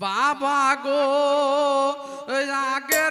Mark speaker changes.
Speaker 1: বাবা গো আগে